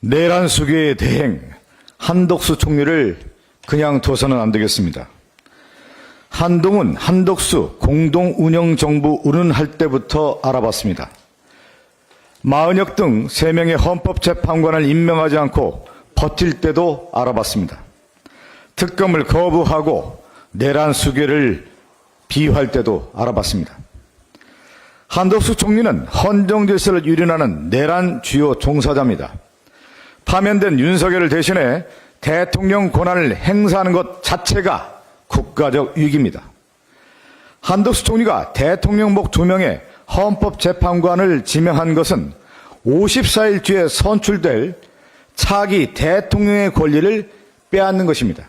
내란 수교의 대행 한덕수 총리를 그냥 둬서는 안 되겠습니다. 한동훈, 한덕수 공동 운영 정부 운운할 때부터 알아봤습니다. 마은혁 등 세명의 헌법재판관을 임명하지 않고 버틸 때도 알아봤습니다. 특검을 거부하고 내란 수교를 비유할 때도 알아봤습니다. 한덕수 총리는 헌정 질서를 유린하는 내란 주요 종사자입니다. 파면된 윤석열을 대신해 대통령 권한을 행사하는 것 자체가 국가적 위기입니다. 한덕수 총리가 대통령복 두 명의 헌법재판관을 지명한 것은 54일 뒤에 선출될 차기 대통령의 권리를 빼앗는 것입니다.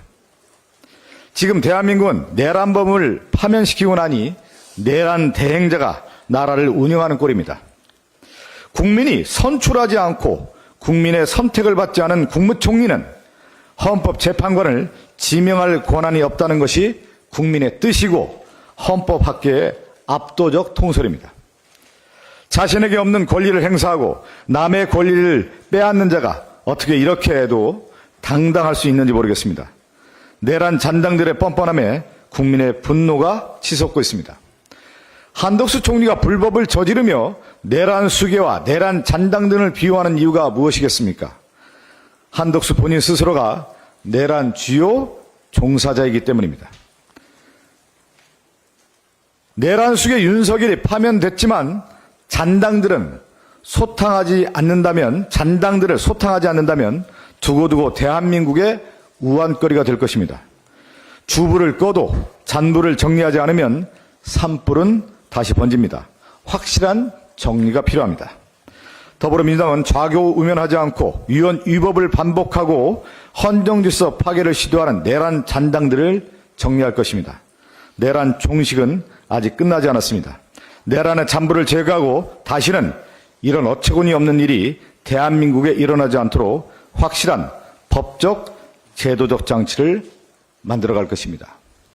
지금 대한민국은 내란범을 파면시키고 나니 내란 대행자가 나라를 운영하는 꼴입니다. 국민이 선출하지 않고 국민의 선택을 받지 않은 국무총리는 헌법재판관을 지명할 권한이 없다는 것이 국민의 뜻이고 헌법학계의 압도적 통설입니다. 자신에게 없는 권리를 행사하고 남의 권리를 빼앗는 자가 어떻게 이렇게 해도 당당할 수 있는지 모르겠습니다. 내란 잔당들의 뻔뻔함에 국민의 분노가 치솟고 있습니다. 한덕수 총리가 불법을 저지르며 내란 수계와 내란 잔당 등을 비유하는 이유가 무엇이겠습니까? 한덕수 본인 스스로가 내란 주요 종사자이기 때문입니다. 내란 수계 윤석열이 파면됐지만 잔당들은 소탕하지 않는다면 잔당들을 소탕하지 않는다면 두고두고 대한민국의 우환거리가 될 것입니다. 주부를 꺼도 잔부를 정리하지 않으면 산불은 다시 번집니다. 확실한 정리가 필요합니다. 더불어민주당은 좌교 우면하지 않고 위헌 위법을 반복하고 헌정질서 파괴를 시도하는 내란 잔당들을 정리할 것입니다. 내란 종식은 아직 끝나지 않았습니다. 내란의 잔부를 제거하고 다시는 이런 어처구니 없는 일이 대한민국에 일어나지 않도록 확실한 법적 제도적 장치를 만들어갈 것입니다.